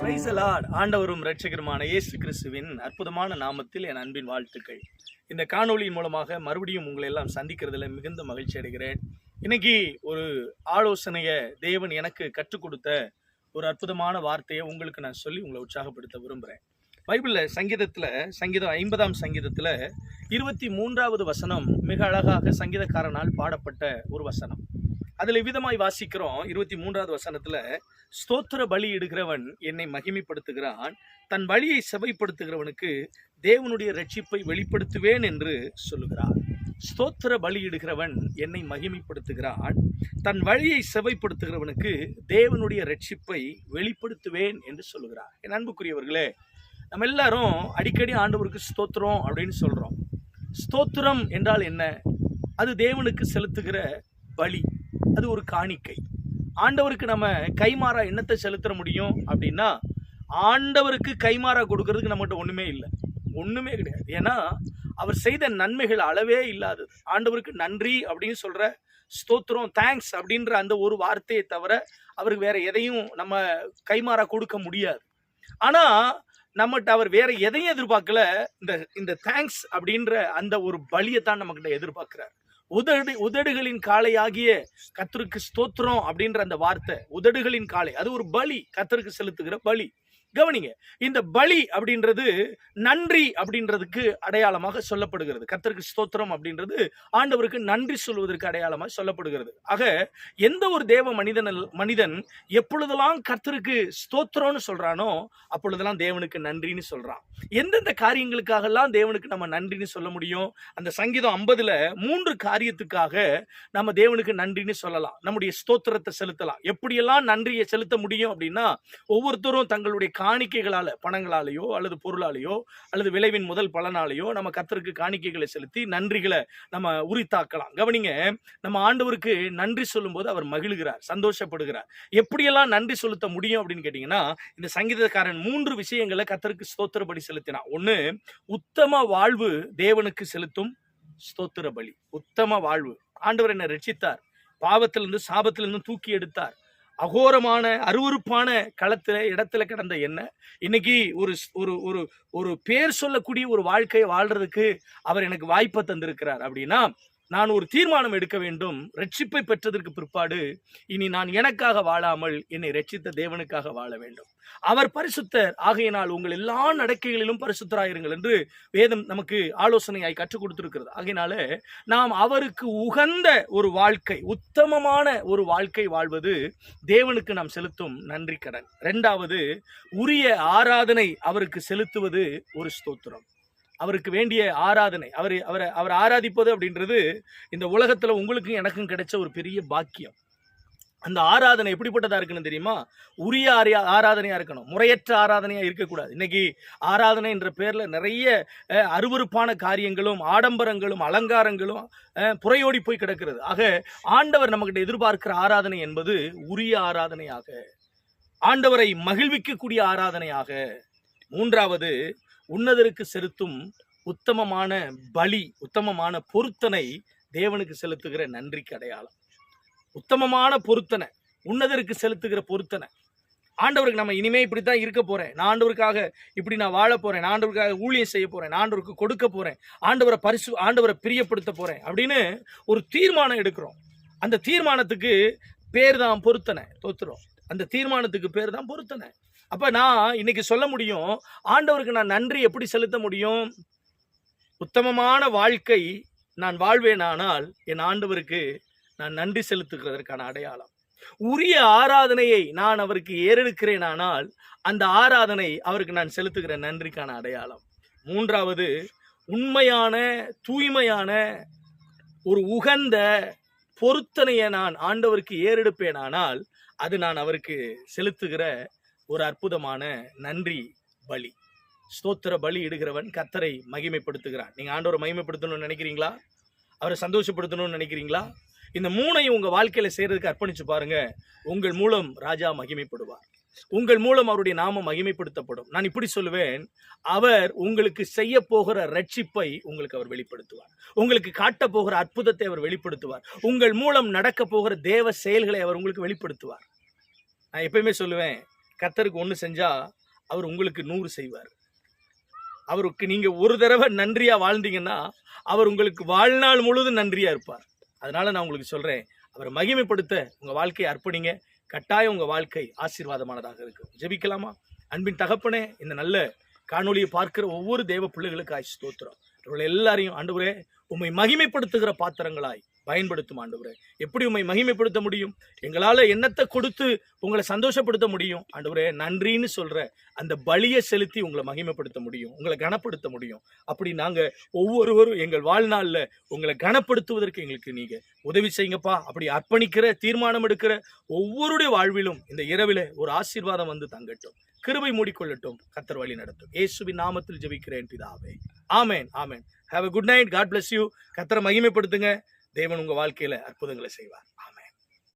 Price the ஆண்டவரும் இரட்சகருமான இயேசு கிறிஸ்துவின் அற்புதமான நாமத்தில் என் அன்பின் வாழ்த்துக்கள். இந்த காணொலியின் மூலமாக மறுபடியும் உங்களை எல்லாம் சந்திக்கிறதுல மிகுந்த மகிழ்ச்சி அடைகிறேன். இன்னைக்கு ஒரு ஆலோசனையை தேவன் எனக்கு கற்றுக் கொடுத்த ஒரு அற்புதமான வார்த்தையை உங்களுக்கு நான் சொல்லி உங்களை உற்சாகப்படுத்த விரும்புகிறேன் பைபிளில் சங்கீதத்தில் சங்கீதம் ஐம்பதாம் சங்கீதத்தில் இருபத்தி மூன்றாவது வசனம் மிக அழகாக சங்கீதக்காரனால் பாடப்பட்ட ஒரு வசனம். அதில் விதமாய் வாசிக்கிறோம். இருபத்தி மூன்றாவது வசனத்தில் ஸ்தோத்திர பலி இடுகிறவன் என்னை மகிமைப்படுத்துகிறான். தன் வழியை செவைப்படுத்துகிறவனுக்கு தேவனுடைய ரட்சிப்பை வெளிப்படுத்துவேன் என்று சொல்லுகிறான். ஸ்தோத்திர பலியிடுகிறவன் என்னை மகிமைப்படுத்துகிறான். தன் வழியை செவைப்படுத்துகிறவனுக்கு தேவனுடைய ரட்சிப்பை வெளிப்படுத்துவேன் என்று சொல்லுகிறார் என் அன்புக்குரியவர்களே நம்ம எல்லாரும் அடிக்கடி ஆண்டவருக்கு ஸ்தோத்திரம் அப்படின்னு சொல்கிறோம் ஸ்தோத்திரம் என்றால் என்ன? அது தேவனுக்கு செலுத்துகிற பலி. அது ஒரு காணிக்கை. ஆண்டவருக்கு நம்ம கைமாறா என்னத்தை செலுத்த முடியும் அப்படின்னா ஆண்டவருக்கு கைமாறா கொடுக்கறதுக்கு நம்மகிட்ட ஒன்றுமே இல்லை. ஒன்றுமே கிடையாது. ஏன்னா அவர் செய்த நன்மைகள் அளவே இல்லாதது. ஆண்டவருக்கு நன்றி அப்படின்னு சொல்கிற ஸ்தோத்திரம் தேங்க்ஸ் அப்படின்ற அந்த ஒரு வார்த்தையை தவிர அவருக்கு வேற எதையும் நம்ம கைமாறா கொடுக்க முடியாது. ஆனால் நம்மகிட்ட அவர் வேற எதையும் எதிர்பார்க்கல. இந்த இந்த தேங்க்ஸ் அப்படின்ற அந்த ஒரு பலியை தான் நம்மகிட்ட எதிர்பார்க்கிறார். உதடு உதடுகளின் காலை ஆகிய கத்தருக்கு ஸ்தோத்திரம் அப்படின்ற அந்த வார்த்தை. உதடுகளின் காலை அது ஒரு பலி. கத்தருக்கு செலுத்துகிற பலி. கவனிங்க இந்த பலி அப்படின்றது நன்றி அப்படின்றதுக்கு அடையாளமாக சொல்லப்படுகிறது. கத்தருக்கு ஸ்தோத்திரம் அப்படின்றது ஆண்டவருக்கு நன்றி சொல்வதற்கு அடையாளமாக சொல்லப்படுகிறது. ஆக எந்த ஒரு தேவ மனிதன் மனிதன் எப்பொழுதெல்லாம் கர்த்தருக்கு ஸ்தோத்திரம்னு சொல்றானோ அப்பொழுதெல்லாம் தேவனுக்கு நன்றின்னு சொல்றான். எந்தெந்த காரியங்களுக்காகலாம் தேவனுக்கு நம்ம நன்றின்னு சொல்ல முடியும்? அந்த சங்கீதம் ஐம்பதுல மூன்று காரியத்துக்காக நம்ம தேவனுக்கு நன்றின்னு சொல்லலாம். நம்முடைய ஸ்தோத்திரத்தை செலுத்தலாம். எப்படியெல்லாம் நன்றியை செலுத்த முடியும் அப்படின்னா ஒவ்வொருத்தரும் தங்களுடைய காணிக்கைகளால் பணங்களாலேயோ அல்லது பொருளாலேயோ அல்லது விளைவின் முதல் பலனாலேயோ நம்ம கத்தருக்கு காணிக்கைகளை செலுத்தி நன்றிகளை நம்ம உரித்தாக்கலாம். கவனிங்க நம்ம ஆண்டவருக்கு நன்றி சொல்லும்போது அவர் மகிழ்கிறார் சந்தோஷப்படுகிறார். எப்படியெல்லாம் நன்றி செலுத்த முடியும் அப்படின்னு கேட்டிங்கன்னா இந்த சங்கீதக்காரன் மூன்று விஷயங்களை கத்தருக்கு ஸ்தோத்திரபடி செலுத்தினான். ஒன்று உத்தம வாழ்வு தேவனுக்கு செலுத்தும் ஸ்தோத்திர பலி உத்தம வாழ்வு. ஆண்டவர் என்னை ரட்சித்தார். பாவத்திலிருந்து சாபத்திலிருந்து தூக்கி எடுத்தார். அகோரமான அருவருப்பான களத்தில் இடத்துல கிடந்த என்ன? இன்னைக்கு ஒரு ஒரு ஒரு ஒரு பேர் சொல்லக்கூடிய ஒரு வாழ்க்கையை வாழ்றதுக்கு அவர் எனக்கு வாய்ப்பை தந்திருக்கிறார். அப்படின்னா நான் ஒரு தீர்மானம் எடுக்க வேண்டும். ரட்சிப்பை பெற்றதற்கு பிற்பாடு இனி நான் எனக்காக வாழாமல் என்னை ரட்சித்த தேவனுக்காக வாழ வேண்டும். அவர் பரிசுத்தர். ஆகையினால் உங்கள் எல்லா நடக்கைகளிலும் பரிசுத்தராயிருங்கள் என்று வேதம் நமக்கு ஆலோசனையாய் கற்றுக் கொடுத்திருக்கிறது. ஆகையினால நாம் அவருக்கு உகந்த ஒரு வாழ்க்கை உத்தமமான ஒரு வாழ்க்கை வாழ்வது தேவனுக்கு நாம் செலுத்தும் நன்றி கடன். ரெண்டாவது உரிய ஆராதனை அவருக்கு செலுத்துவது ஒரு ஸ்தோத்திரம். அவருக்கு வேண்டிய ஆராதனை. அவர் அவரை அவர் ஆராதிப்பது அப்படின்றது இந்த உலகத்தில் உங்களுக்கும் எனக்கும் கிடைச்ச ஒரு பெரிய பாக்கியம். அந்த ஆராதனை எப்படிப்பட்டதாக இருக்குன்னு தெரியுமா? உரிய ஆரியா ஆராதனையாக இருக்கணும். முறையற்ற ஆராதனையாக இருக்கக்கூடாது. இன்னைக்கு ஆராதனை என்ற பேரில் நிறைய அருவறுப்பான அருவருப்பான காரியங்களும் ஆடம்பரங்களும் அலங்காரங்களும் புறையோடி போய் கிடக்கிறது. ஆக ஆண்டவர் நம்மகிட்ட எதிர்பார்க்கிற ஆராதனை என்பது உரிய ஆராதனையாக ஆண்டவரை மகிழ்விக்கக்கூடிய ஆராதனையாக. மூன்றாவது உன்னதருக்கு செலுத்தும் உத்தமமான பலி உத்தமமான பொருத்தனை தேவனுக்கு செலுத்துகிற நன்றிக்கு அடையாளம் உத்தமமான பொருத்தனை உன்னதருக்கு செலுத்துகிற பொருத்தனை. ஆண்டவருக்கு நம்ம இனிமே இப்படித்தான் இருக்க போகிறேன் நான் ஆண்டவருக்காக இப்படி நான் வாழ போகிறேன் நான் ஆண்டவருக்காக ஊழியம் செய்ய போகிறேன் நான் ஆண்டவருக்கு கொடுக்க போகிறேன் ஆண்டவரை பரிசு ஆண்டவரை பிரியப்படுத்த போகிறேன் அப்படின்னு ஒரு தீர்மானம் எடுக்கிறோம். அந்த தீர்மானத்துக்கு பேர் தான் பொருத்தனை. தோத்துறோம் அந்த தீர்மானத்துக்கு பேர் தான் பொருத்தனை. அப்போ நான் இன்னைக்கு சொல்ல முடியும் ஆண்டவருக்கு நான் நன்றி எப்படி செலுத்த முடியும்? உத்தமமான வாழ்க்கை நான் வாழ்வேனானால் என் ஆண்டவருக்கு நான் நன்றி செலுத்துகிறதற்கான அடையாளம். உரிய ஆராதனையை நான் அவருக்கு ஏறெடுக்கிறேனானால் அந்த ஆராதனை அவருக்கு நான் செலுத்துகிற நன்றிக்கான அடையாளம். மூன்றாவது உண்மையான தூய்மையான ஒரு உகந்த பொருத்தனையை நான் ஆண்டவருக்கு ஏறெடுப்பேனானால் அது நான் அவருக்கு செலுத்துகிற ஒரு அற்புதமான நன்றி பலி. ஸ்தோத்திர பலி இடுகிறவன் கத்தரை மகிமைப்படுத்துகிறான். நீங்கள் ஆண்டவரை மகிமைப்படுத்தணும்னு நினைக்கிறீங்களா? அவரை சந்தோஷப்படுத்தணும்னு நினைக்கிறீங்களா? இந்த மூணையும் உங்கள் வாழ்க்கையில் செய்கிறதுக்கு அர்ப்பணித்து பாருங்க. உங்கள் மூலம் ராஜா மகிமைப்படுவார். உங்கள் மூலம் அவருடைய நாமம் மகிமைப்படுத்தப்படும். நான் இப்படி சொல்லுவேன். அவர் உங்களுக்கு செய்ய போகிற ரட்சிப்பை உங்களுக்கு அவர் வெளிப்படுத்துவார். உங்களுக்கு காட்ட போகிற அற்புதத்தை அவர் வெளிப்படுத்துவார். உங்கள் மூலம் நடக்க போகிற தேவ செயல்களை அவர் உங்களுக்கு வெளிப்படுத்துவார். நான் எப்பயுமே சொல்லுவேன் கத்தருக்கு ஒன்று செஞ்சால் அவர் உங்களுக்கு நூறு செய்வார். அவருக்கு நீங்கள் ஒரு தடவை நன்றியாக வாழ்ந்தீங்கன்னா அவர் உங்களுக்கு வாழ்நாள் முழுவதும் நன்றியாக இருப்பார். அதனால் நான் உங்களுக்கு சொல்கிறேன் அவரை மகிமைப்படுத்த உங்கள் வாழ்க்கையை அர்ப்பணிங்க. கட்டாயம் உங்கள் வாழ்க்கை ஆசீர்வாதமானதாக இருக்கும். ஜெபிக்கலாமா? அன்பின் தகப்பனே இந்த நல்ல காணொலியை பார்க்கிற ஒவ்வொரு தேவ பிள்ளைகளுக்கு பிள்ளைகளுக்காய் தோத்துறோம் இவர்கள் எல்லாரையும் ஆண்டவரே உம்மை மகிமைப்படுத்துகிற பாத்திரங்களாய் பயன்படுத்தும் ஆண்டவரே. எப்படி உம்மை மகிமைப்படுத்த முடியும்? எங்களால் என்னத்தை கொடுத்து உங்களை சந்தோஷப்படுத்த முடியும்? ஆண்டவரே நன்றின்னு சொல்கிற அந்த பலியை செலுத்தி உங்களை மகிமைப்படுத்த முடியும். உங்களை கனப்படுத்த முடியும். அப்படி நாங்கள் ஒவ்வொருவரும் எங்கள் வாழ்நாளில் உங்களை கனப்படுத்துவதற்கு எங்களுக்கு நீங்கள் உதவி செய்யுங்கப்பா. அப்படி அர்ப்பணிக்கிற தீர்மானம் எடுக்கிற ஒவ்வொருடைய வாழ்விலும் இந்த இரவில் ஒரு ஆசீர்வாதம் வந்து தங்கட்டும். கிருபை மூடிக்கொள்ளட்டும். கத்தர் வழி நடத்தும். இயேசுவின் நாமத்தில் ஜெபிக்கிறேன் பிதாவே. ஆமேன் ஆமேன். Have a good night God bless you கத்தரை மகிமைப்படுத்துங்க. தேவன் உங்க வாழ்க்கையில அற்புதங்களை செய்வார்.